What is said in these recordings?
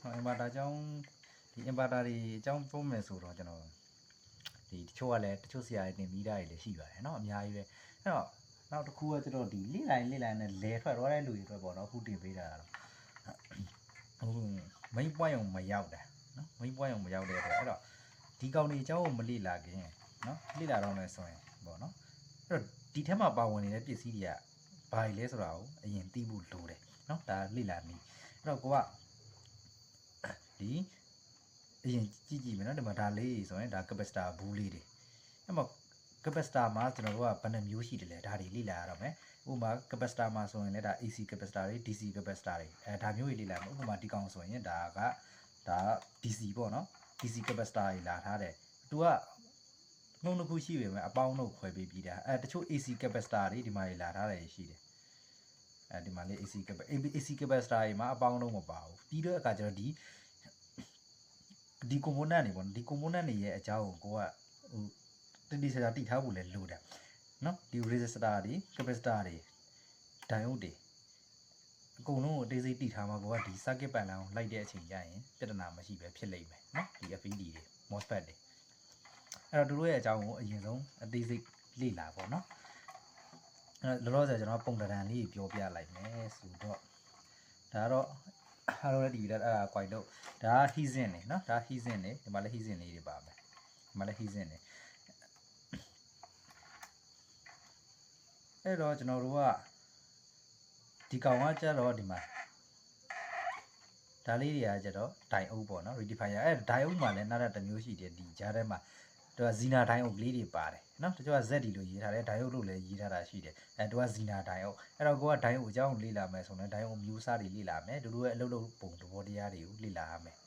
ဟော inverter အကြောင်းဒီ inverter တွေအကြောင်းပြောမယ်ဆိုတော့ကျွန်တော်ဒီတချို့ကလည်းတချို့ဆရာတွေတင်ပြီးတာတွေလည်းရှိပါတယ်เนาะအများကြီးပဲအဲ့တော့နောက်တစ်ခုကကျွန်တော်ဒီလိလိုက်လိလိုက်နဲ့လဲထွက်တော့တဲ့လူတွေအတွက်ပေါ့နော်အခုတင်ပေးတာကတော့ဟို main point ကိုမရောက်တာเนาะ main point ကိုမရောက်တဲ့အတွက်အဲ့တော့ဒီကောင်တွေအကြောင်းကိုမလိလာခင်เนาะလိလာတော့မယ်ဆိုရင်ပေါ့နော်အဲ့တော့ဒီထက်မှာပါဝင်နေတဲ့ပစ္စည်းတွေကဘာတွေလဲဆိုတာကိုအရင်သိဖို့လိုတယ်เนาะဒါလိလာနေအဲ့တော့ကိုက ဒီအရင်ကြည့်ကြည့်မယ်နော်ဒီမှာဒါလေးဆိုရင်ဒါ capacitor ဘူးလေးတွေအဲ့မှာ capacitor မှာကျွန်တော်တို့ကဘယ်နှမျိုးရှိတယ်လဲဒါတွေလေ့လာရတော့မယ်ဥပမာ capacitor မှာဆိုရင်လည်းဒါ AC capacitor တွေ DC capacitor တွေအဲဒါမျိုးတွေလေ့လာမယ်ဥပမာဒီကောင်ဆိုရင်ဒါကဒါ DC ပေါ့နော် DC capacitor တွေလာထားတယ်သူကနှုံးတစ်ခုရှိပေမဲ့အပေါင်းတို့ခွဲပေးပြီးတာအဲတချို့ AC capacitor တွေဒီမှာတွေလာထားတယ်ရှိတယ်အဲဒီမှာလေး AC cap AC capacitor တွေမှာအပေါင်းလုံးမပါဘူးပြီးတော့အခါကျတော့ဒီ ဒီ component တွေပေါ့နော်ဒီ component တွေရဲ့အကြောင်းကိုကိုကဟိုတတိစရာတိထားဖို့လဲလိုတယ်နော်ဒီ resistor တွေ capacitor တွေ diode တွေအကုန်လုံးကိုအသေးစိတ်တိထားမှာကိုကဒီ circuit panel ကိုလိုက်တဲ့အချိန်ကျရင်ပြဿနာမရှိပဲဖြစ်လိမ့်မယ်နော်ဒီ FED တွေ MOSFET တွေအဲ့တော့တို့ရဲ့အကြောင်းကိုအရင်ဆုံးအသေးစိတ်လေ့လာပေါ့နော်အဲ့တော့လောလောဆယ်ကျွန်တော်ပုံတံလေးပြောပြလိုက်မယ်ဆိုတော့ဒါကတော့ အားလုံးလည်းဒီဗီဒီယိုအဲ့ဒါ quite တော့ဒါက heasin နေနော်ဒါ heasin နေဒီမှာလည်း heasin လေးတွေပါမယ်ဒီမှာလည်း heasin နေအဲ့တော့ကျွန်တော်တို့ကဒီကောင်ကကြတော့ဒီမှာဒါလေးတွေကကြတော့ diode ပေါ့နော် rectifier အဲ့ diode မှာလည်းနောက်တစ်မျိုးရှိတယ်ဒီကြားထဲမှာ သူက Zina diode လေးတွေပါတယ်နော်တချို့က ZD လို့ရေးထားတယ် diode လို့လည်းရေးထားတာရှိတယ်အဲသူက Zina diode အဲ့တော့ကိုက diode အကြောင်းလေ့လာမယ်ဆိုရင် diode မျိုးစားတွေလေ့လာမယ်တို့တို့ရဲ့အလုပ်လုပ်ပုံသဘောတရားတွေကိုလေ့လာရမယ်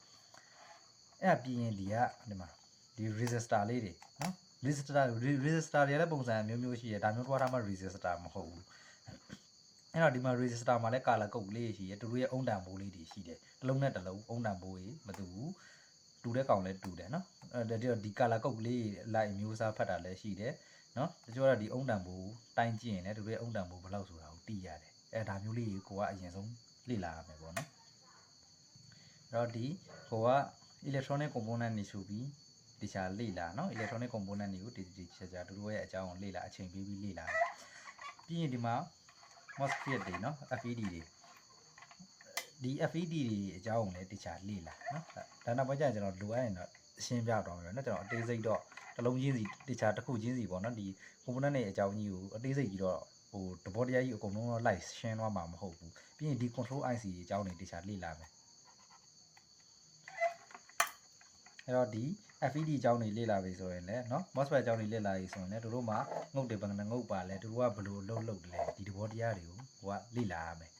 အဲ့ဒါပြီးရင်ဒီကဒီမှာဒီ resistor လေးတွေနော် resistor resistor တွေလည်းပုံစံအမျိုးမျိုးရှိတယ်ဒါမျိုးတွားထားမှ resistor မဟုတ်ဘူးအဲ့တော့ဒီမှာ resistor မှာလည်း color code လေးရှိတယ်တို့တို့ရဲ့အုံတန်ဘိုးလေးတွေရှိတယ်တစ်လုံးနဲ့တစ်လုံးအုံတန်ဘိုးကြီးမတူဘူးတူတဲ့ကောင်လည်းတူတယ်နော် အဲ့ဒါဒီ color code လေးလိုက်အမျိုးအစားဖတ်တာလည်းရှိတယ်နော်တချို့ကဒီအုံတန်ဘိုးတိုင်းကြည့်ရင်လည်းတို့ရဲ့အုံတန်ဘိုးဘယ်လောက်ဆိုတာကိုသိရတယ်အဲ့ဒါမျိုးလေးကိုကအရင်ဆုံးလေ့လာရမယ်ပေါ့နော်အဲ့တော့ဒီကိုက electronic component တွေဆိုပြီးတခြားလေ့လာနော် electronic component တွေကိုဒီဒီချာချာတို့တို့ရဲ့အကြောင်းကိုလေ့လာအချိန်ပေးပြီးလေ့လာတယ်ပြီးရင်ဒီမှာ MOSFET တွေနော် FED တွေဒီ FED တွေအကြောင်းကိုလည်းတခြားလေ့လာနော်ဒါနောက်ပိုင်းကျရင်ကျွန်တော်လိုအပ်ရင်တော့ ရှင်းပြတော့မယ်နော်ကျွန်တော်အသေးစိတ်တော့တစ်လုံးချင်းစီတခြားတစ်ခုချင်းစီပေါ့နော်ဒီ component တွေအကြောင်းကြီးကိုအသေးစိတ်ကြီးတော့ဟိုတဘောတရားကြီးအကုန်လုံးတော့ live ရှင်းသွားမှာမဟုတ်ဘူးပြီးရင်ဒီ control IC အကြောင်းတွေတခြားလေ့လာမယ်အဲ့တော့ဒီ FED အကြောင်းတွေလေ့လာပြီဆိုရင်လည်းเนาะ MOSFET အကြောင်းတွေလေ့လာပြီဆိုရင်လည်းတို့တို့မှာငုတ်တယ်ဘယ်နှငုတ်ပါလဲတို့တို့ကဘယ်လိုလှုပ်လှုပ်တယ်လဲဒီသဘောတရားတွေကိုကိုကလေ့လာရမယ်